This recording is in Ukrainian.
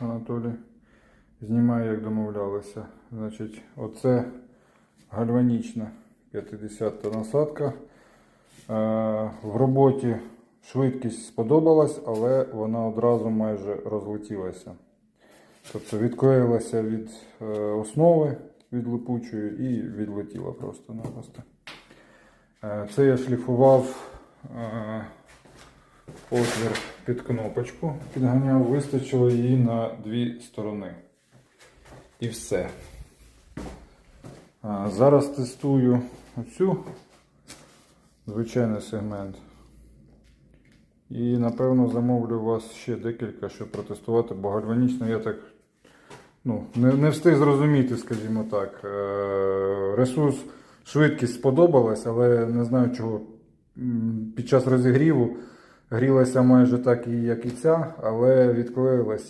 Анатолій. Знімаю, як домовлялися. Значить, оце гальванічна 50-та насадка. Е, В роботі швидкість сподобалась, але вона одразу майже розлетілася. Тобто відклеїлася від е, основи від липучої і відлетіла просто-напросто. Е, Це я шліфував отвір під кнопочку, підганяв, вистачило її на дві сторони. І все. А, зараз тестую оцю звичайний сегмент. І напевно замовлю у вас ще декілька, щоб протестувати, бо гальванічно я так ну, не, не встиг зрозуміти, скажімо так. Е, Ресурс, швидкість сподобалась, але не знаю чого. Під час розігріву грілася майже так, як і ця, але відклеїлась